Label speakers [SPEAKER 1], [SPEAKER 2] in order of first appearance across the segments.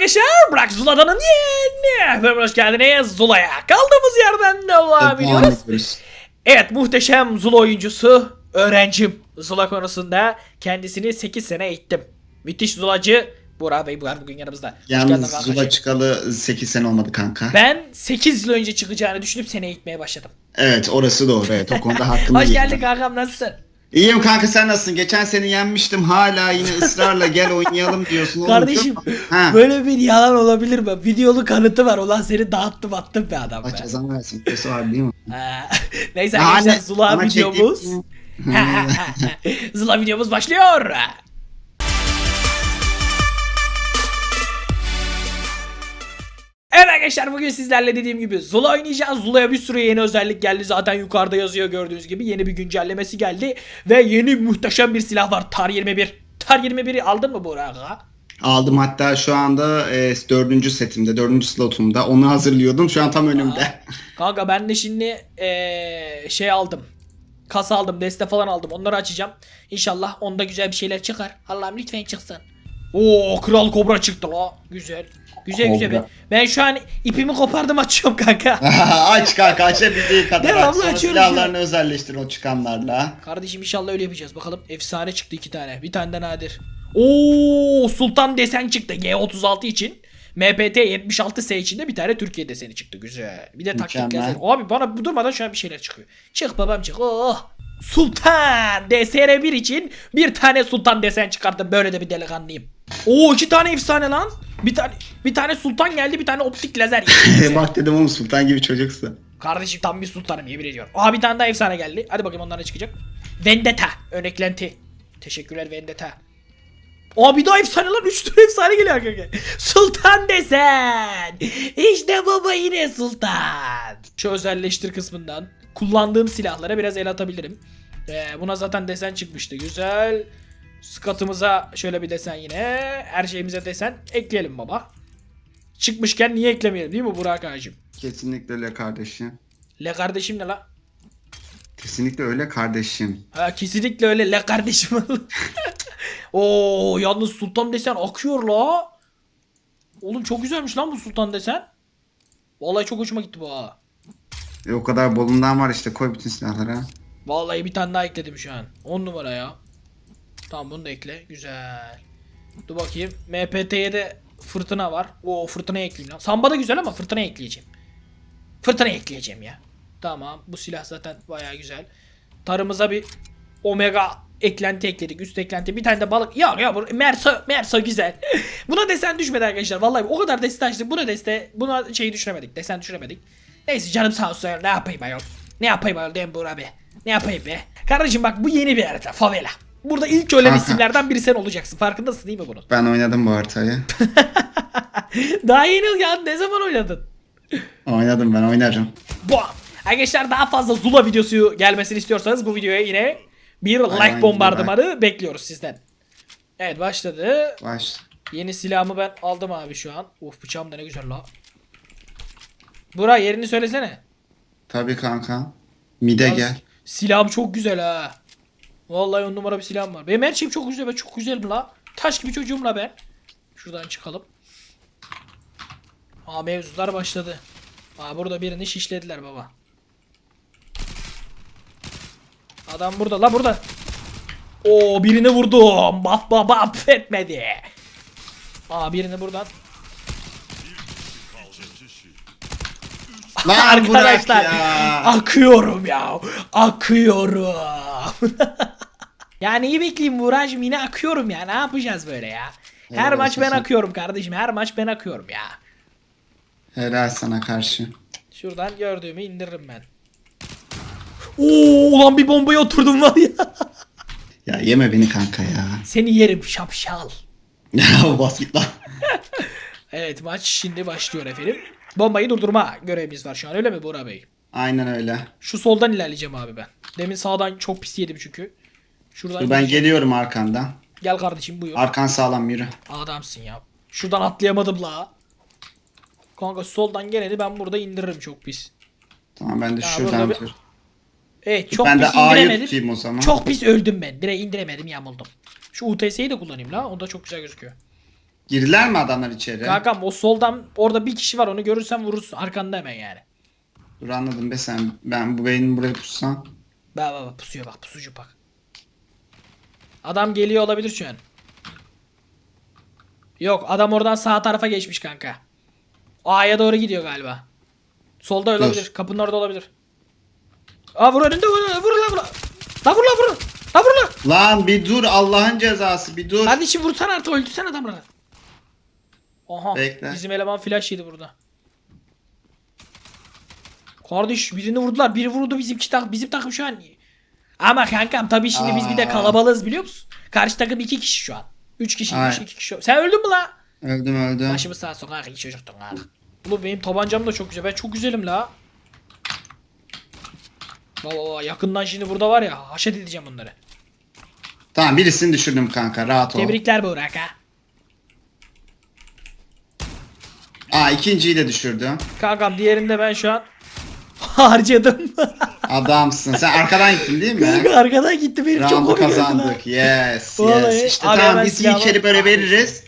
[SPEAKER 1] arkadaşlar. Bırak Zula'danın yeni Efendim hoş geldiniz. Zula'ya Kaldığımız yerden devam ediyoruz. Evet muhteşem Zula oyuncusu Öğrencim Zula konusunda Kendisini 8 sene eğittim. Müthiş Zulacı. Burak Bey var bugün yanımızda.
[SPEAKER 2] Yalnız. Zula çıkalı 8 sene olmadı kanka.
[SPEAKER 1] Ben 8 yıl önce çıkacağını düşünüp seni eğitmeye başladım.
[SPEAKER 2] Evet orası doğru. Evet o konuda hakkını
[SPEAKER 1] Hoş geldin kankam nasılsın?
[SPEAKER 2] İyiyim kanka sen nasılsın? Geçen seni yenmiştim hala yine ısrarla gel oynayalım diyorsun. Oğlum,
[SPEAKER 1] Kardeşim
[SPEAKER 2] çok- Ha.
[SPEAKER 1] böyle bir yalan olabilir mi? Videolu kanıtı var. Ulan seni dağıttım attım be adam be.
[SPEAKER 2] cezanı versin. Kötü var değil mi?
[SPEAKER 1] Neyse arkadaşlar Zula videomuz. Zula videomuz başlıyor. Evet arkadaşlar bugün sizlerle dediğim gibi Zula oynayacağız. Zula'ya bir sürü yeni özellik geldi. Zaten yukarıda yazıyor gördüğünüz gibi. Yeni bir güncellemesi geldi. Ve yeni muhteşem bir silah var. Tar 21. Tar 21'i aldın mı Burak?
[SPEAKER 2] Aldım hatta şu anda e, dördüncü setimde, dördüncü slotumda. Onu hazırlıyordum. Şu an tam önümde.
[SPEAKER 1] Kanka ben de şimdi eee, şey aldım. Kasa aldım, deste falan aldım. Onları açacağım. İnşallah onda güzel bir şeyler çıkar. Allah'ım lütfen çıksın. Oo kral kobra çıktı la. Güzel. Güzel güzel.
[SPEAKER 2] Kobra.
[SPEAKER 1] Ben, ben şu an ipimi kopardım açıyorum kanka.
[SPEAKER 2] aç kanka açabildiği kadar
[SPEAKER 1] Devamlı
[SPEAKER 2] aç. Sonra
[SPEAKER 1] açıyorum
[SPEAKER 2] silahlarını özelleştir o çıkanlarla.
[SPEAKER 1] Kardeşim inşallah öyle yapacağız. Bakalım efsane çıktı iki tane. Bir tane de nadir. Oo Sultan desen çıktı G36 için. MPT 76S için de bir tane Türkiye deseni çıktı. Güzel. Bir de taktik lazer. Abi bana bu durmadan şu an bir şeyler çıkıyor. Çık babam çık. Oh. Sultan DSR1 için bir tane Sultan desen çıkarttım. Böyle de bir delikanlıyım. Oo iki tane efsane lan. Bir tane bir tane Sultan geldi, bir tane optik lazer.
[SPEAKER 2] Bak dedim oğlum sultan gibi çocuksun.
[SPEAKER 1] Kardeşim tam bir sultanım yemin ediyorum. Aha bir tane daha efsane geldi. Hadi bakayım onlar ne çıkacak. Vendetta. Örneklenti. Teşekkürler Vendetta. Aa bir daha efsane lan. 3 tane efsane geliyor kanka. Sultan desen. İşte baba yine sultan. Şu özelleştir kısmından. Kullandığım silahlara biraz el atabilirim. Ee, buna zaten desen çıkmıştı. Güzel. Skatımıza şöyle bir desen yine. Her şeyimize desen ekleyelim baba. Çıkmışken niye eklemeyelim değil mi Burak ağacım?
[SPEAKER 2] Kesinlikle öyle kardeşim.
[SPEAKER 1] Le kardeşim ne la?
[SPEAKER 2] Kesinlikle öyle kardeşim.
[SPEAKER 1] Ha kesinlikle öyle le kardeşim. Oo yalnız sultan desen akıyor la. Oğlum çok güzelmiş lan bu sultan desen. Vallahi çok hoşuma gitti bu ha.
[SPEAKER 2] E, o kadar bolundan var işte koy bütün silahlara.
[SPEAKER 1] Vallahi bir tane daha ekledim şu an. 10 numara ya. Tamam bunu da ekle. Güzel. Dur bakayım. MPT'ye de fırtına var. O fırtınaya ekleyeyim lan. Samba da güzel ama fırtına ekleyeceğim. Fırtına ekleyeceğim ya. Tamam. Bu silah zaten baya güzel. Tarımıza bir omega eklenti ekledik. Üst eklenti. Bir tane de balık. Ya ya bu Merso, Merso güzel. buna desen düşmedi arkadaşlar. Vallahi o kadar deste. Buna deste buna şeyi düşüremedik. Desen düşüremedik. Neyse canım sağ olsun. Ne yapayım ayol? Ne yapayım ayol dem Buğra be? Ne yapayım be? Kardeşim bak bu yeni bir harita. Favela. Burada ilk ölen isimlerden biri sen olacaksın. Farkındasın değil mi bunun?
[SPEAKER 2] Ben oynadım bu haritayı.
[SPEAKER 1] Daha yeni ya ne zaman oynadın?
[SPEAKER 2] oynadım ben oynarım.
[SPEAKER 1] Bu. Arkadaşlar daha fazla Zula videosu gelmesini istiyorsanız bu videoya yine bir like
[SPEAKER 2] aynen,
[SPEAKER 1] bombardımanı bekliyoruz sizden. Evet başladı.
[SPEAKER 2] Baş.
[SPEAKER 1] Yeni silahımı ben aldım abi şu an. Uf bıçağım da ne güzel la. Bura yerini söylesene.
[SPEAKER 2] Tabii kanka. Mide
[SPEAKER 1] Yalnız
[SPEAKER 2] gel.
[SPEAKER 1] Silahım çok güzel ha. Vallahi on numara bir silahım var. Benim her şeyim çok güzel. Ben çok güzelim la. Taş gibi çocuğum la ben. Şuradan çıkalım. Aa mevzular başladı. Aa burada birini şişlediler baba. Adam burada la burada. Oo birini vurdum. Baf baf affetmedi. Aa birini buradan.
[SPEAKER 2] Lan
[SPEAKER 1] Arkadaşlar
[SPEAKER 2] ya.
[SPEAKER 1] akıyorum ya. Akıyorum. yani iyi bekleyeyim Buğra'cığım yine akıyorum ya. Ne yapacağız böyle ya? Her
[SPEAKER 2] Helal
[SPEAKER 1] maç ben
[SPEAKER 2] olsun.
[SPEAKER 1] akıyorum kardeşim. Her maç ben akıyorum ya.
[SPEAKER 2] Helal sana karşı.
[SPEAKER 1] Şuradan gördüğümü indiririm ben. Oo ulan bir bombaya oturdum var ya.
[SPEAKER 2] Ya yeme beni kanka ya.
[SPEAKER 1] Seni yerim şapşal.
[SPEAKER 2] Ya bas git lan.
[SPEAKER 1] Evet maç şimdi başlıyor efendim. Bombayı durdurma görevimiz var şu an öyle mi Buğra Bey?
[SPEAKER 2] Aynen öyle.
[SPEAKER 1] Şu soldan ilerleyeceğim abi ben. Demin sağdan çok pis yedim çünkü. Şuradan
[SPEAKER 2] Dur ben
[SPEAKER 1] gideceğim.
[SPEAKER 2] geliyorum arkandan.
[SPEAKER 1] Gel kardeşim buyur.
[SPEAKER 2] Arkan sağlam yürü.
[SPEAKER 1] Adamsın ya. Şuradan atlayamadım la. Kanka soldan geleni ben burada indiririm çok pis.
[SPEAKER 2] Tamam ben de
[SPEAKER 1] Ya
[SPEAKER 2] şuradan
[SPEAKER 1] bir-
[SPEAKER 2] dur.
[SPEAKER 1] Evet çok
[SPEAKER 2] ben de
[SPEAKER 1] pis
[SPEAKER 2] A'yı
[SPEAKER 1] indiremedim.
[SPEAKER 2] o zaman.
[SPEAKER 1] Çok pis öldüm ben. Direkt indiremedim yamuldum. Şu UTS'yi de kullanayım la. O da çok güzel gözüküyor.
[SPEAKER 2] Girdiler mi adamlar içeri?
[SPEAKER 1] Kankam o soldan orada bir kişi var onu görürsen vurursun arkanda hemen yani.
[SPEAKER 2] Dur anladım be sen. Ben bu beynin buraya pussam.
[SPEAKER 1] Bak bak bak pusuyor bak pusucu bak. Adam geliyor olabilir şu an. Yok adam oradan sağ tarafa geçmiş kanka. A'ya doğru gidiyor galiba. Solda olabilir. Kapının orada olabilir. Aa vur önünde vur vur lan vur. La vur la vur. La vur la.
[SPEAKER 2] Lan bir dur Allah'ın cezası bir dur.
[SPEAKER 1] Kardeşim vursana artık öldürsen adamları. Aha
[SPEAKER 2] Bekle.
[SPEAKER 1] bizim eleman flash yedi burada. Kardeş birini vurdular. Biri vurdu bizimki tak bizim takım şu an. Ama kankam tabii şimdi biz bir de
[SPEAKER 2] Aa.
[SPEAKER 1] kalabalığız biliyor musun? Karşı takım iki kişi şu an. Üç kişi,
[SPEAKER 2] Ay.
[SPEAKER 1] iki kişi. Sen öldün mü la?
[SPEAKER 2] Öldüm öldüm.
[SPEAKER 1] Başımız sağ sokak iyi çocuktun ha. Oğlum benim tabancam da çok güzel. Ben çok güzelim la. Baba baba yakından şimdi burada var ya haşet edeceğim bunları.
[SPEAKER 2] Tamam birisini düşürdüm kanka rahat ol.
[SPEAKER 1] Tebrikler Burak ha.
[SPEAKER 2] Aa ikinciyi de düşürdüm.
[SPEAKER 1] Kankam diğerinde ben şu an harcadım.
[SPEAKER 2] Adamsın. Sen arkadan gittin değil mi?
[SPEAKER 1] Kanka arkadan gitti benim çok
[SPEAKER 2] Round'u
[SPEAKER 1] komik oldu
[SPEAKER 2] kazandık. Yes,
[SPEAKER 1] Vallahi.
[SPEAKER 2] yes. İşte
[SPEAKER 1] Abi
[SPEAKER 2] tamam
[SPEAKER 1] hemen
[SPEAKER 2] biz
[SPEAKER 1] silahı-
[SPEAKER 2] kere böyle veririz.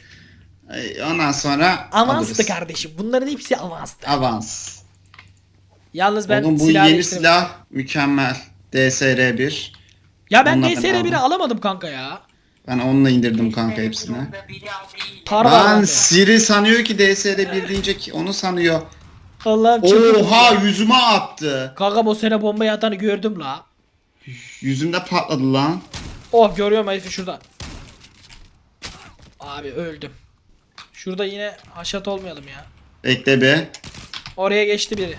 [SPEAKER 2] Ay, Ondan sonra
[SPEAKER 1] Avanstı
[SPEAKER 2] alırız.
[SPEAKER 1] kardeşim. Bunların hepsi avanstı.
[SPEAKER 2] Avans.
[SPEAKER 1] Yalnız ben
[SPEAKER 2] Oğlum bu
[SPEAKER 1] silah
[SPEAKER 2] yeni
[SPEAKER 1] değiştirdim.
[SPEAKER 2] silah mükemmel. DSR-1.
[SPEAKER 1] Ya ben
[SPEAKER 2] Bununla
[SPEAKER 1] DSR1'i
[SPEAKER 2] beraber.
[SPEAKER 1] alamadım kanka ya.
[SPEAKER 2] Ben onunla indirdim kanka hepsini.
[SPEAKER 1] Tar var
[SPEAKER 2] Lan
[SPEAKER 1] bende.
[SPEAKER 2] Siri sanıyor ki DSR-1 deyince ki onu sanıyor.
[SPEAKER 1] Allah'ım çıldırdım.
[SPEAKER 2] Oha yüzüme attı.
[SPEAKER 1] Kankam o sene bombayı atanı gördüm la.
[SPEAKER 2] Yüzümde patladı lan.
[SPEAKER 1] Oh görüyorum herifi şurada. Abi öldüm. Şurada yine haşat olmayalım ya.
[SPEAKER 2] Bekle be.
[SPEAKER 1] Oraya geçti biri.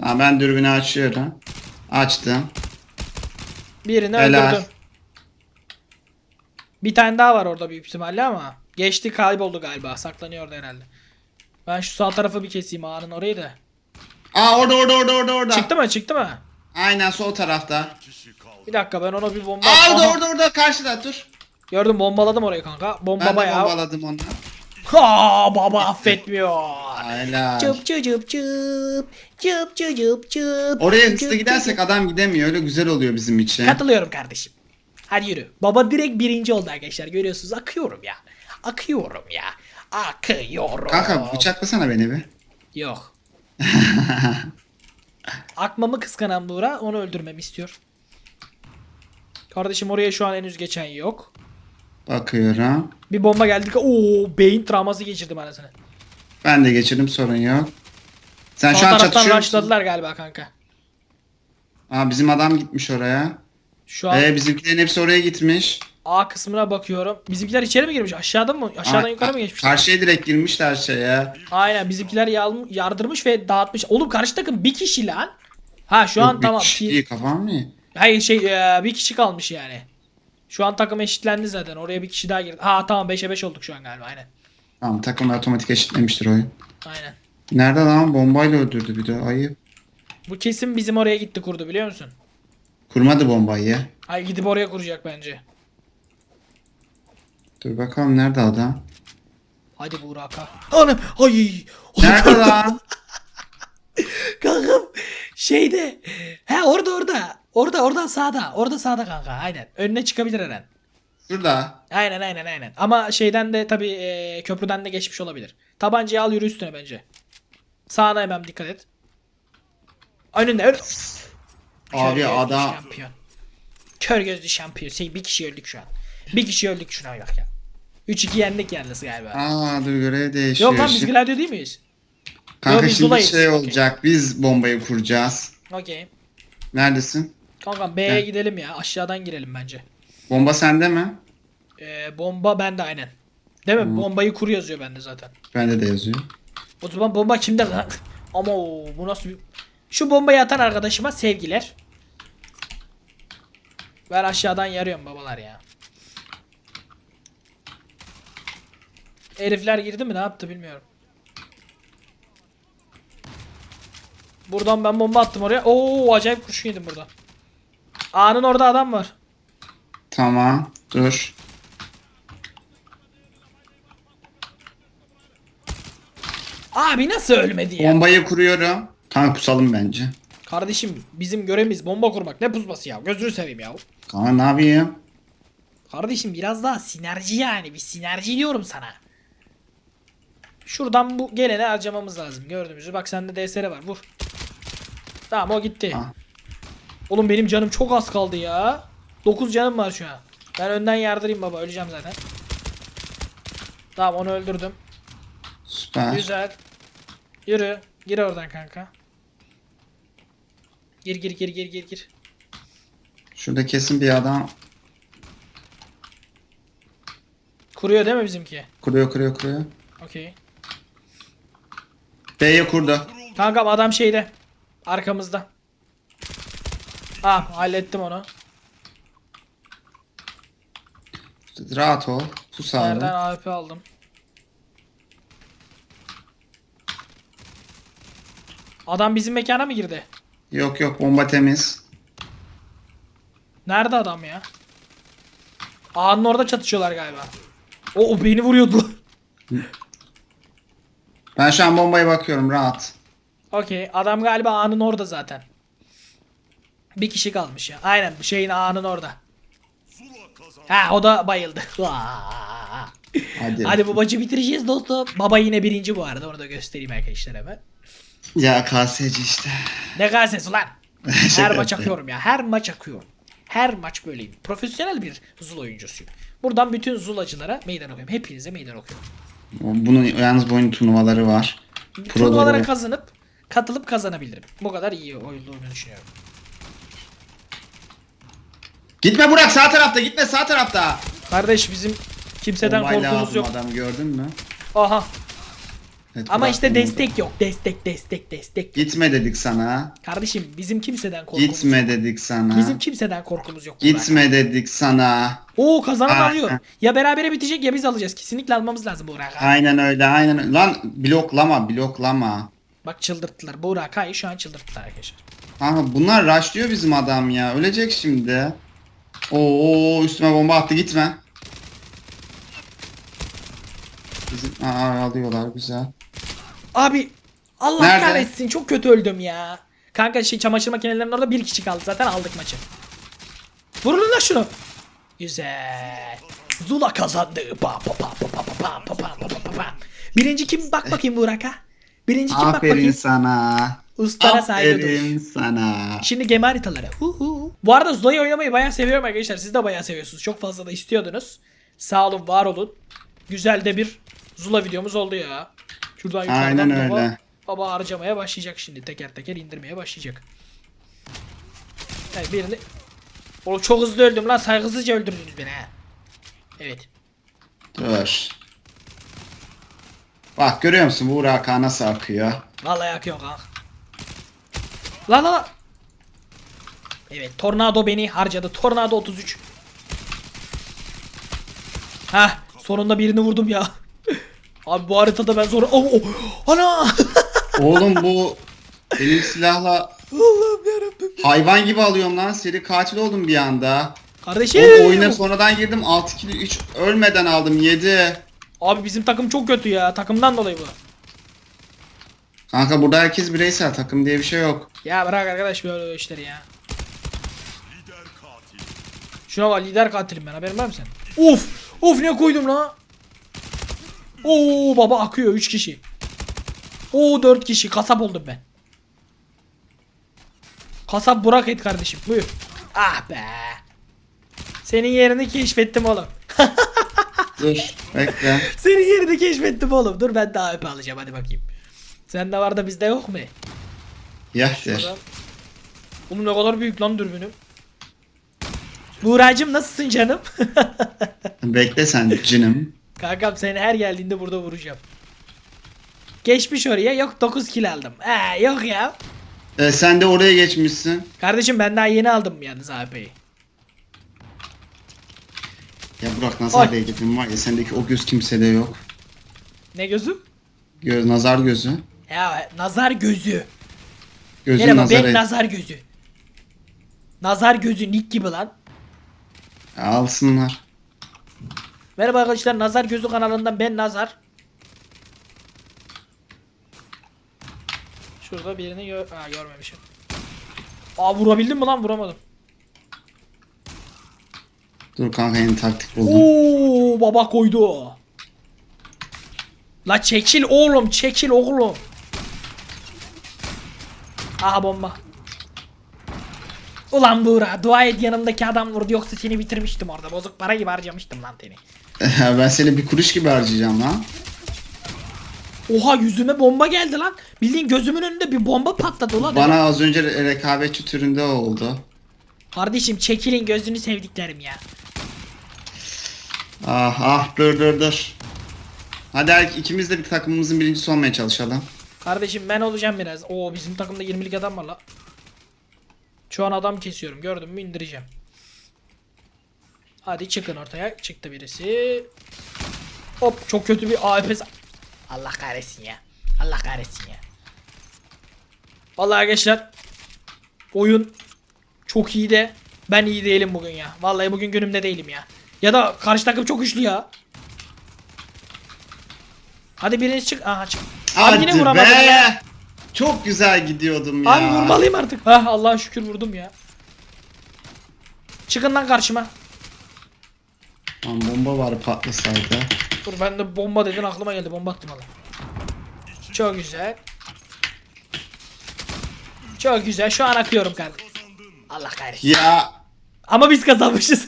[SPEAKER 2] Tamam ben dürbünü açıyorum. Açtım.
[SPEAKER 1] Birini
[SPEAKER 2] Helal.
[SPEAKER 1] öldürdüm. Bir tane daha var orada büyük ihtimalle ama. Geçti kayboldu galiba. Saklanıyor orada herhalde. Ben şu sağ tarafı bir keseyim ağanın orayı da.
[SPEAKER 2] Aa orada orada orada orada orada.
[SPEAKER 1] Çıktı mı çıktı mı?
[SPEAKER 2] Aynen sol tarafta.
[SPEAKER 1] Bir dakika ben ona bir bomba
[SPEAKER 2] Aa orada
[SPEAKER 1] Aha,
[SPEAKER 2] orada orada karşıda dur.
[SPEAKER 1] Gördüm bombaladım orayı kanka. Bomba
[SPEAKER 2] Ben de
[SPEAKER 1] bayağı.
[SPEAKER 2] bombaladım onu.
[SPEAKER 1] Ha baba affetmiyor.
[SPEAKER 2] Helal.
[SPEAKER 1] Çıp çıp çıp çıp. Çıp çıp çıp çıp.
[SPEAKER 2] Oraya hızlı
[SPEAKER 1] çıp
[SPEAKER 2] gidersek adam gidemiyor. Öyle güzel oluyor bizim için.
[SPEAKER 1] Katılıyorum kardeşim. Hadi yürü. Baba direkt birinci oldu arkadaşlar. Görüyorsunuz akıyorum ya. Akıyorum ya. Akıyorum.
[SPEAKER 2] Kanka bıçaklasana beni bir.
[SPEAKER 1] Yok. Akmamı kıskanan Buğra onu öldürmemi istiyor. Kardeşim oraya şu an henüz geçen yok.
[SPEAKER 2] Bakıyorum.
[SPEAKER 1] Bir bomba geldi. Oo beyin travması geçirdim anasını.
[SPEAKER 2] Ben de geçirdim sorun yok. Sen
[SPEAKER 1] Sağ
[SPEAKER 2] şu an
[SPEAKER 1] taraftan
[SPEAKER 2] çatışıyor musun?
[SPEAKER 1] rushladılar galiba kanka.
[SPEAKER 2] Aa bizim adam gitmiş oraya.
[SPEAKER 1] Şu an
[SPEAKER 2] Ee bizimkilerin hepsi oraya gitmiş.
[SPEAKER 1] A kısmına bakıyorum. Bizimkiler içeri mi girmiş? Aşağıdan mı? Aşağıdan
[SPEAKER 2] Aa,
[SPEAKER 1] yukarı mı geçmişler?
[SPEAKER 2] Karşıya direkt girmişler şeye.
[SPEAKER 1] Aynen bizimkiler yal- yardırmış ve dağıtmış. Oğlum karşı takım bir kişi lan. Ha şu an
[SPEAKER 2] Yok, bir
[SPEAKER 1] tamam.
[SPEAKER 2] kişi
[SPEAKER 1] Ti-
[SPEAKER 2] değil, kafam mı?
[SPEAKER 1] Hayır şey e, bir kişi kalmış yani. Şu an takım eşitlendi zaten. Oraya bir kişi daha girdi. Ha tamam 5'e 5 olduk şu an galiba aynen.
[SPEAKER 2] Tamam takımlar otomatik eşitlemiştir oyun.
[SPEAKER 1] Aynen.
[SPEAKER 2] Nerede lan? Bombayla öldürdü bir de. Ayıp.
[SPEAKER 1] Bu kesin bizim oraya gitti kurdu biliyor musun?
[SPEAKER 2] Kurmadı bombayı.
[SPEAKER 1] Ay gidip oraya kuracak bence.
[SPEAKER 2] Dur bakalım nerede adam?
[SPEAKER 1] Hadi Burak'a. Anam ay.
[SPEAKER 2] Nerede lan?
[SPEAKER 1] Kankam şeyde. He orada orada. Orada oradan sağda. Orada sağda kanka aynen. Önüne çıkabilir her an.
[SPEAKER 2] Şurada.
[SPEAKER 1] Aynen aynen aynen. Ama şeyden de tabi köprüden de geçmiş olabilir. Tabancayı al yürü üstüne bence. Sağına hemen dikkat et. Önünde ön.
[SPEAKER 2] Abi adam.
[SPEAKER 1] Şampiyon. Kör gözlü şampiyon. Şey, bir kişi öldük şu an. Bir kişi öldük şuna bak ya. 3-2 yendik yalnız galiba.
[SPEAKER 2] Aa dur görev değişiyor.
[SPEAKER 1] Yok lan biz Gladio değil miyiz?
[SPEAKER 2] Kanka
[SPEAKER 1] Yo, biz
[SPEAKER 2] şimdi şey
[SPEAKER 1] Okey.
[SPEAKER 2] olacak. Biz bombayı kuracağız.
[SPEAKER 1] Okey.
[SPEAKER 2] Neredesin?
[SPEAKER 1] Kankam B'ye
[SPEAKER 2] He.
[SPEAKER 1] gidelim ya. Aşağıdan girelim bence.
[SPEAKER 2] Bomba sende mi?
[SPEAKER 1] Ee, bomba bende aynen. Değil mi? Bombayı kur yazıyor bende zaten.
[SPEAKER 2] Bende de yazıyor.
[SPEAKER 1] O zaman bomba kimde lan? Ama bu nasıl bir... Şu bombayı atan arkadaşıma sevgiler. Ben aşağıdan yarıyorum babalar ya. Herifler girdi mi ne yaptı bilmiyorum. Buradan ben bomba attım oraya. Oo acayip kurşun yedim burada. A'nın orada adam var.
[SPEAKER 2] Tamam. Dur.
[SPEAKER 1] Abi nasıl ölmedi ya?
[SPEAKER 2] Bombayı kuruyorum. Kanka pusalım bence.
[SPEAKER 1] Kardeşim bizim görevimiz bomba kurmak. Ne pusması ya? Gözünü seveyim ya.
[SPEAKER 2] Kanka ne yapayım?
[SPEAKER 1] Kardeşim biraz daha sinerji yani. Bir sinerji diyorum sana. Şuradan bu gelene harcamamız lazım. Gördüğümüzü. Bak sende DSR var. Vur. Tamam o gitti.
[SPEAKER 2] Ha.
[SPEAKER 1] Oğlum benim canım çok az kaldı ya. 9 canım var şu an. Ben önden yardırayım baba. Öleceğim zaten. Tamam onu öldürdüm.
[SPEAKER 2] Süper.
[SPEAKER 1] Güzel. Yürü. Gir oradan kanka. Gir gir gir gir gir gir.
[SPEAKER 2] Şurada kesin bir adam
[SPEAKER 1] Kuruyor değil mi bizimki?
[SPEAKER 2] kuruyor kuruyor kuruyor.
[SPEAKER 1] Okey.
[SPEAKER 2] B'ye kurdu.
[SPEAKER 1] Kankam adam şeyde. Arkamızda. Ah hallettim onu.
[SPEAKER 2] Rahat ol. Pus
[SPEAKER 1] Nereden
[SPEAKER 2] abi.
[SPEAKER 1] AWP aldım. Adam bizim mekana mı girdi?
[SPEAKER 2] Yok yok bomba temiz.
[SPEAKER 1] Nerede adam ya? Ağanın orada çatışıyorlar galiba. O, o beni vuruyordu.
[SPEAKER 2] Ben şu an bombaya bakıyorum rahat.
[SPEAKER 1] Okey. Adam galiba ağanın orada zaten. Bir kişi kalmış ya. Aynen bu şeyin ağanın orada. Ha o da bayıldı.
[SPEAKER 2] Hadi.
[SPEAKER 1] Hadi bu maçı bitireceğiz dostum. Baba yine birinci bu arada. Onu da göstereyim arkadaşlar hemen.
[SPEAKER 2] Ya KSC işte.
[SPEAKER 1] Ne gazetesi lan? Her maç akıyorum ya. Her maç akıyorum. Her maç böyleyim. Profesyonel bir Zul oyuncusuyum. Buradan bütün Zulacılara meydan okuyorum. Hepinize meydan okuyorum.
[SPEAKER 2] Bunun yalnız bu oyun turnuvaları var.
[SPEAKER 1] Turnuvalara kazanıp katılıp kazanabilirim. Bu kadar iyi olduğunu düşünüyorum.
[SPEAKER 2] Gitme Burak sağ tarafta gitme sağ tarafta.
[SPEAKER 1] Kardeş bizim kimseden
[SPEAKER 2] Bombayla
[SPEAKER 1] korkumuz yok.
[SPEAKER 2] Adamı gördün mü?
[SPEAKER 1] Aha.
[SPEAKER 2] Evet,
[SPEAKER 1] Ama işte destek yok. Destek destek destek.
[SPEAKER 2] Gitme dedik sana.
[SPEAKER 1] Kardeşim bizim kimseden korkumuz yok.
[SPEAKER 2] Gitme dedik sana.
[SPEAKER 1] Bizim kimseden korkumuz yok.
[SPEAKER 2] Gitme dedik sana.
[SPEAKER 1] Oo kazanan
[SPEAKER 2] Ah,
[SPEAKER 1] alıyor.
[SPEAKER 2] ah.
[SPEAKER 1] Ya berabere bitecek ya biz alacağız. Kesinlikle almamız lazım Burak.
[SPEAKER 2] Aynen öyle aynen öyle. Lan bloklama bloklama.
[SPEAKER 1] Bak çıldırttılar. Burak Ağa'yı şu an çıldırttılar arkadaşlar.
[SPEAKER 2] Aha bunlar rushlıyor bizim adam ya. Ölecek şimdi. Oo üstüme bomba attı gitme. Bizim Aa, alıyorlar güzel.
[SPEAKER 1] Abi Allah
[SPEAKER 2] Nerede?
[SPEAKER 1] kahretsin çok kötü öldüm ya. Kanka şey çamaşır makinelerinin orada bir kişi kaldı zaten aldık maçı. Vurun lan şunu. Güzel. Zula kazandı. Pa pa pa pa pa pa pa pa pa pa pa pa. Birinci kim bak bakayım Burak'a. Birinci kim bak
[SPEAKER 2] Aferin
[SPEAKER 1] bakayım.
[SPEAKER 2] sana.
[SPEAKER 1] Ustara saygı.
[SPEAKER 2] Aferin sana.
[SPEAKER 1] Şimdi gemi haritaları. Hu hu. Bu arada Zula'yı oynamayı bayağı seviyorum arkadaşlar. Siz de bayağı seviyorsunuz. Çok fazla da istiyordunuz. Sağ olun, var olun. Güzel de bir Zula videomuz oldu ya. Şuradan yukarıdan
[SPEAKER 2] Aynen
[SPEAKER 1] baba,
[SPEAKER 2] öyle.
[SPEAKER 1] baba harcamaya başlayacak şimdi. Teker teker indirmeye başlayacak. Yani birini... Oğlum çok hızlı öldüm lan. Saygısızca öldürdünüz beni ha. Evet.
[SPEAKER 2] Dur. Bak görüyor musun bu Ağa nasıl akıyor?
[SPEAKER 1] Vallahi yakıyor kanka. Lan lan. Evet Tornado beni harcadı. Tornado 33. Heh sonunda birini vurdum ya. Abi bu haritada ben sonra... Oh, oh. Ana!
[SPEAKER 2] Oğlum bu benim silahla
[SPEAKER 1] Allah'ım yarabbim.
[SPEAKER 2] hayvan gibi alıyorum lan. Seri katil oldum bir anda.
[SPEAKER 1] Kardeşim.
[SPEAKER 2] Oğlum oyuna sonradan girdim 6 kill 3 ölmeden aldım 7.
[SPEAKER 1] Abi bizim takım çok kötü ya. Takımdan dolayı bu.
[SPEAKER 2] Kanka burada herkes bireysel takım diye bir şey yok.
[SPEAKER 1] Ya bırak arkadaş böyle işleri ya. Şuna bak lider katilim ben haberin var mı sen? Of! Of ne koydum lan? Oo baba akıyor 3 kişi. Oo 4 kişi kasap oldum ben. Kasap Burak et kardeşim buyur. Ah be. Senin yerini keşfettim oğlum.
[SPEAKER 2] Dur bekle.
[SPEAKER 1] Senin yerini keşfettim oğlum. Dur ben daha öpe alacağım hadi bakayım. Sende var da bizde yok mu? Şuradan. Oğlum ne kadar büyük lan dürbünüm. Buğracım nasılsın canım?
[SPEAKER 2] Bekle sen canım.
[SPEAKER 1] Kankam seni her geldiğinde burada vuracağım. Geçmiş oraya yok 9 kill aldım. Ee yok ya.
[SPEAKER 2] Ee, sen de oraya geçmişsin.
[SPEAKER 1] Kardeşim ben daha yeni aldım yalnız AP'yi.
[SPEAKER 2] Ya Burak nazar
[SPEAKER 1] Oy.
[SPEAKER 2] değdirdim var ya sendeki o göz kimsede yok.
[SPEAKER 1] Ne gözü?
[SPEAKER 2] Göz nazar gözü.
[SPEAKER 1] Ya nazar gözü.
[SPEAKER 2] Gözün
[SPEAKER 1] Merhaba
[SPEAKER 2] nazar
[SPEAKER 1] ben
[SPEAKER 2] et.
[SPEAKER 1] nazar gözü. Nazar gözü nick gibi lan.
[SPEAKER 2] Alsınlar.
[SPEAKER 1] Merhaba arkadaşlar Nazar Gözü kanalından ben Nazar. Şurada birini gör ha, görmemişim. Aa vurabildim mi lan vuramadım.
[SPEAKER 2] Dur kanka yeni taktik buldum.
[SPEAKER 1] Oo baba koydu. La çekil oğlum çekil oğlum. Aha bomba. Ulan Buğra dua et yanımdaki adam vurdu yoksa seni bitirmiştim orada. Bozuk para gibi harcamıştım lan seni.
[SPEAKER 2] ben seni bir kuruş gibi harcayacağım lan.
[SPEAKER 1] Oha yüzüme bomba geldi lan. Bildiğin gözümün önünde bir bomba patladı ulan.
[SPEAKER 2] Bana az önce re- rekabetçi türünde oldu.
[SPEAKER 1] Kardeşim çekilin gözünü sevdiklerim ya.
[SPEAKER 2] Ah ah dur dur dur. Hadi her ikimiz de bir takımımızın birincisi olmaya çalışalım.
[SPEAKER 1] Kardeşim ben olacağım biraz. Oo bizim takımda 20'lik adam var la. Şu an adam kesiyorum. Gördün mü indireceğim. Hadi çıkın ortaya. Çıktı birisi. Hop çok kötü bir sa- Allah kahretsin ya. Allah kahretsin ya. Vallahi arkadaşlar oyun çok iyi de ben iyi değilim bugün ya. Vallahi bugün günümde değilim ya. Ya da karşı takım çok güçlü ya. Hadi biriniz çık. Aha çık. Abi yine vuramadım
[SPEAKER 2] be.
[SPEAKER 1] ya.
[SPEAKER 2] Çok güzel gidiyordum ya.
[SPEAKER 1] Abi vurmalıyım artık. Hah Allah'a şükür vurdum ya. Çıkın lan karşıma.
[SPEAKER 2] Lan bomba var patlasaydı.
[SPEAKER 1] Dur ben de bomba dedin aklıma geldi bomba attım Allah. Çok güzel. Çok güzel. Şu an akıyorum kardeşim. Allah kahretsin.
[SPEAKER 2] Ya.
[SPEAKER 1] Ama biz kazanmışız.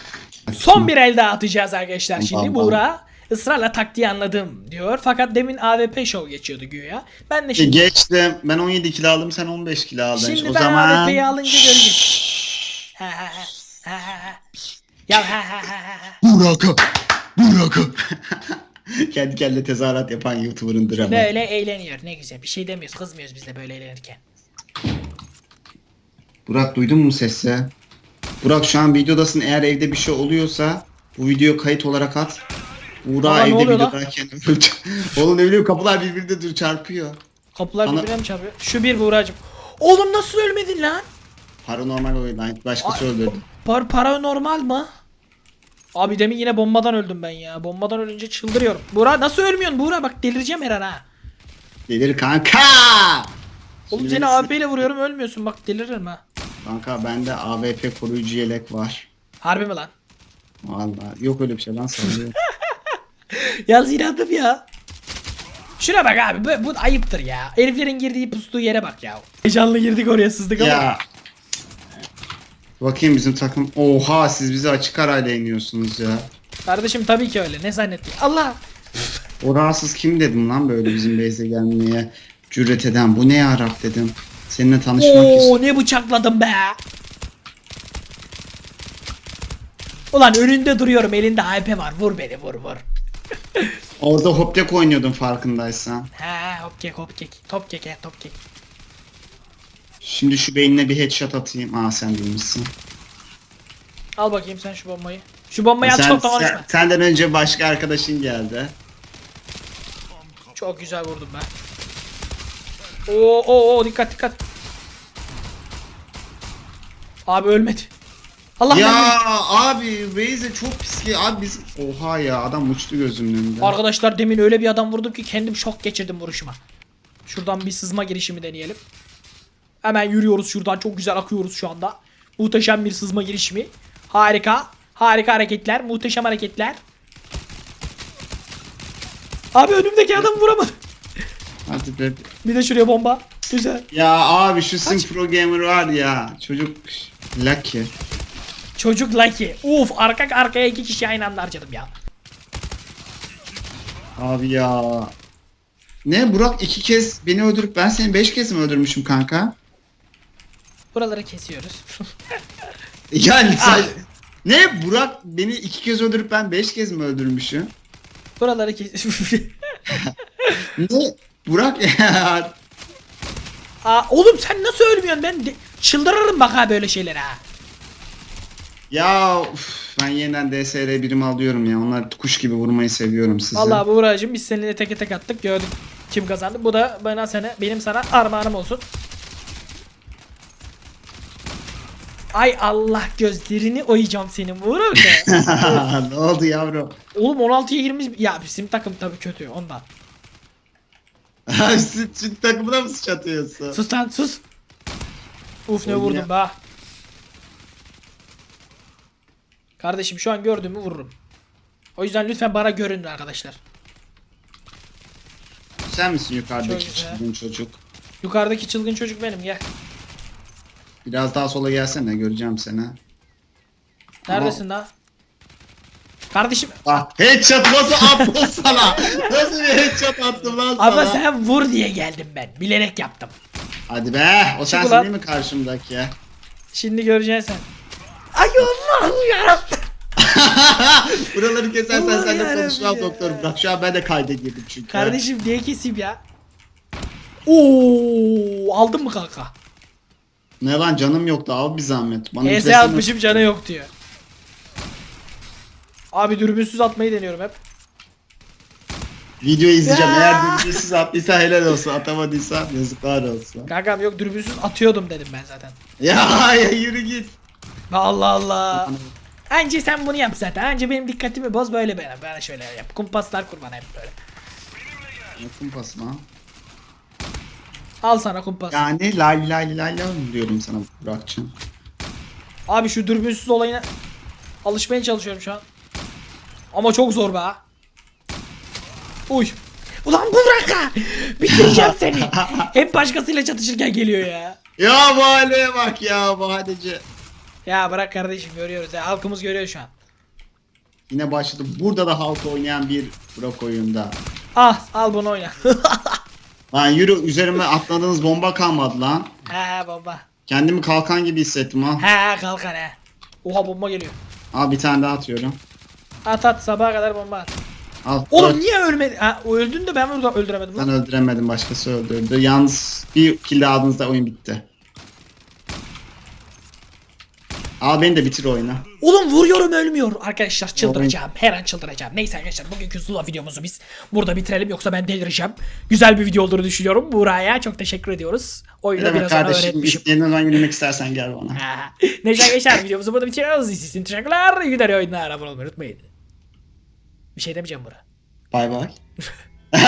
[SPEAKER 1] Son bir el daha atacağız arkadaşlar. Şimdi. Buğra ısrarla taktiği anladım diyor. Fakat demin AWP show geçiyordu güya. Ben de
[SPEAKER 2] E,
[SPEAKER 1] şimdi,
[SPEAKER 2] geçtim. Ben 17 kilo aldım sen 15 kilo aldın.
[SPEAKER 1] şimdi
[SPEAKER 2] o
[SPEAKER 1] ben
[SPEAKER 2] zaman
[SPEAKER 1] AWP'yi alınca göreceğiz. Ya ha ha ha ha, ha.
[SPEAKER 2] Burak'a. Burak'a. Kendi kendine tezahürat yapan YouTuber'ın dramı.
[SPEAKER 1] Böyle eğleniyor. Ne güzel. Bir şey demiyoruz. Kızmıyoruz biz de böyle eğlenirken.
[SPEAKER 2] Burak duydun mu sesi? Burak şu an videodasın eğer evde bir şey oluyorsa bu video kayıt olarak at.
[SPEAKER 1] Baba, ne
[SPEAKER 2] evde
[SPEAKER 1] oluyor lan?
[SPEAKER 2] videodayken öldü. Oğlum ne bileyim kapılar birbirine dur çarpıyor.
[SPEAKER 1] Kapılar
[SPEAKER 2] Ana-
[SPEAKER 1] birbirine mi çarpıyor? Şu bir Buğra'cım. Oğlum nasıl ölmedin lan?
[SPEAKER 2] Paranormal oyun lan başkası öldürdü.
[SPEAKER 1] Par paranormal mı? Abi demin yine bombadan öldüm ben ya. Bombadan ölünce çıldırıyorum. Buğra nasıl ölmüyorsun Buğra? Bak delireceğim her an ha.
[SPEAKER 2] Gelir kanka.
[SPEAKER 1] Oğlum
[SPEAKER 2] Şimdi
[SPEAKER 1] seni AWP ile vuruyorum ölmüyorsun. Bak deliririm ha.
[SPEAKER 2] Kanka bende AWP koruyucu yelek var.
[SPEAKER 1] Harbi mi lan?
[SPEAKER 2] Vallahi yok öyle bir şey lan sanıyorum.
[SPEAKER 1] Yaz inandım ya. Şuna bak abi bu, bu ayıptır ya. Heriflerin girdiği pustuğu yere bak ya. Heyecanlı girdik oraya sızdık ama.
[SPEAKER 2] ya. Bakayım bizim takım. Oha siz bizi açık arayla iniyorsunuz ya.
[SPEAKER 1] Kardeşim tabii ki öyle. Ne zannettin? Allah.
[SPEAKER 2] O rahatsız kim dedim lan böyle bizim base'e gelmeye cüret eden. Bu ne ya Arap dedim. Seninle tanışmak istiyorum.
[SPEAKER 1] Oo ne bıçakladım be. Ulan önünde duruyorum elinde AP var. Vur beni vur vur.
[SPEAKER 2] Orada hoptek oynuyordum farkındaysan.
[SPEAKER 1] He hop kek hop kek. Top kek he top kek.
[SPEAKER 2] Şimdi şu beynine bir headshot atayım. Aa sen değilmişsin.
[SPEAKER 1] Al bakayım sen şu bombayı. Şu bombayı at çok da
[SPEAKER 2] sen- senden önce başka arkadaşın geldi.
[SPEAKER 1] Çok güzel vurdum ben. Oo oo oo dikkat dikkat. Abi ölmedi. Allah
[SPEAKER 2] ya
[SPEAKER 1] ya.
[SPEAKER 2] abi Raze çok pis ki. Abi biz... Oha ya adam uçtu gözümün önünde.
[SPEAKER 1] Arkadaşlar demin öyle bir adam vurdum ki kendim şok geçirdim vuruşuma. Şuradan bir sızma girişimi deneyelim. Hemen yürüyoruz şuradan çok güzel akıyoruz şu anda. Muhteşem bir sızma girişimi. Harika. Harika hareketler. Muhteşem hareketler. Abi önümdeki adam vuramadı.
[SPEAKER 2] Hadi be.
[SPEAKER 1] Bir de şuraya bomba. Güzel.
[SPEAKER 2] Ya abi şu Sim Pro Gamer var ya. Çocuk lucky.
[SPEAKER 1] Çocuk lucky. Uf arka arkaya iki kişi aynı anda harcadım ya.
[SPEAKER 2] Abi ya. Ne Burak iki kez beni öldürüp ben seni beş kez mi öldürmüşüm kanka?
[SPEAKER 1] Buraları kesiyoruz.
[SPEAKER 2] Yani
[SPEAKER 1] Ah.
[SPEAKER 2] sen... Ne Burak beni iki kez öldürüp ben beş kez mi öldürmüşüm?
[SPEAKER 1] Buraları kes...
[SPEAKER 2] Ne? Burak ya.
[SPEAKER 1] Aa, oğlum sen nasıl ölmüyorsun ben de... çıldırırım bak ha böyle şeylere ha.
[SPEAKER 2] Ya uf, ben yeniden DSR birim alıyorum ya. Onlar kuş gibi vurmayı seviyorum sizi.
[SPEAKER 1] Vallahi Buğra'cığım biz seninle teke tek attık gördük kim kazandı. Bu da bana sana benim sana armağanım olsun. Ay Allah gözlerini oyacağım senin Buğra be.
[SPEAKER 2] ne oldu yavrum?
[SPEAKER 1] Oğlum 16'ya 20 ya bizim takım tabii kötü ondan.
[SPEAKER 2] Siz Türk takımına mı sıçratıyorsun?
[SPEAKER 1] Sus lan sus. Uf ne
[SPEAKER 2] Oğlum
[SPEAKER 1] vurdum
[SPEAKER 2] ya.
[SPEAKER 1] be. Kardeşim şu an gördüğümü vururum. O yüzden lütfen bana görünün arkadaşlar.
[SPEAKER 2] sen misin yukarıdaki çılgın çocuk?
[SPEAKER 1] Yukarıdaki çılgın çocuk benim gel.
[SPEAKER 2] Biraz daha sola gelsene göreceğim seni.
[SPEAKER 1] Neredesin daha? Kardeşim
[SPEAKER 2] Bak headshot nasıl attım sana? Nasıl bir headshot attım lan sana?
[SPEAKER 1] ama sen vur diye geldim ben. Bilerek yaptım.
[SPEAKER 2] Hadi be o sensin
[SPEAKER 1] ulan.
[SPEAKER 2] değil mi karşımdaki?
[SPEAKER 1] Şimdi göreceksin sen. Ay Allah'ım yarabbim.
[SPEAKER 2] Buraları kesersen
[SPEAKER 1] Aman
[SPEAKER 2] sen de
[SPEAKER 1] yarabbim
[SPEAKER 2] konuşmam
[SPEAKER 1] ya.
[SPEAKER 2] doktor bırak. Şu an ben de kayda girdim çünkü.
[SPEAKER 1] Kardeşim niye keseyim ya? Oo, aldın mı kanka?
[SPEAKER 2] Ne lan canım yoktu al bir zahmet. Bana
[SPEAKER 1] ES
[SPEAKER 2] ücretsiz-
[SPEAKER 1] atmışım canı yok diyor. Abi dürbünsüz atmayı deniyorum hep.
[SPEAKER 2] Video izleyeceğim.
[SPEAKER 1] Ya.
[SPEAKER 2] Eğer dürbünsüz attıysa helal olsun. Atamadıysa yazıklar olsun.
[SPEAKER 1] Kankam yok dürbünsüz atıyordum dedim ben zaten.
[SPEAKER 2] Ya, ya yürü git.
[SPEAKER 1] Allah Allah. Anca sen bunu yap zaten. Anca benim dikkatimi boz böyle böyle. Bana şöyle yap. Kumpaslar kur bana hep böyle.
[SPEAKER 2] Kumpası lan?
[SPEAKER 1] Al sana kumpas.
[SPEAKER 2] Yani lay lay lay lay diyorum sana Burak'cığım.
[SPEAKER 1] Abi şu dürbünsüz olayına alışmaya çalışıyorum şu an. Ama çok zor be. Uy. Ulan bu bırak ha. Bitireceğim seni. Hep başkasıyla çatışırken geliyor ya.
[SPEAKER 2] Ya bu hale bak ya bu.
[SPEAKER 1] Ya bırak kardeşim görüyoruz ya. Halkımız görüyor şu an.
[SPEAKER 2] Yine başladı. Burada da halk oynayan bir Burak oyunda.
[SPEAKER 1] Ah al bunu oyna.
[SPEAKER 2] Lan yürü üzerime atladığınız bomba kalmadı lan.
[SPEAKER 1] he he baba.
[SPEAKER 2] Kendimi kalkan gibi hissettim ha.
[SPEAKER 1] He he kalkan he. Oha bomba geliyor.
[SPEAKER 2] Al bir tane daha atıyorum.
[SPEAKER 1] At at sabaha kadar bomba at.
[SPEAKER 2] Al.
[SPEAKER 1] Oğlum
[SPEAKER 2] dört.
[SPEAKER 1] niye ölmedi? Ha öldün de ben öldüremedim
[SPEAKER 2] Sen
[SPEAKER 1] lan.
[SPEAKER 2] öldüremedin başkası öldürdü. Yalnız bir kill aldığınızda oyun bitti. Al beni de bitir oyunu.
[SPEAKER 1] Oğlum vuruyorum ölmüyor. Arkadaşlar çıldıracağım. Her an çıldıracağım. Neyse arkadaşlar bugünkü Zula videomuzu biz burada bitirelim yoksa ben delireceğim. Güzel bir video olduğunu düşünüyorum. Buğra'ya çok teşekkür ediyoruz. Oyunu
[SPEAKER 2] demek
[SPEAKER 1] biraz
[SPEAKER 2] kardeşim
[SPEAKER 1] öğretmişim.
[SPEAKER 2] istediğin zaman yürümek istersen gel bana.
[SPEAKER 1] Neyse arkadaşlar videomuzu burada bitiriyoruz. İzlediğiniz için teşekkürler. İyi günler iyi oyunlar. Abone olmayı unutmayın. Bir şey demeyeceğim Buğra.
[SPEAKER 2] Bay bay.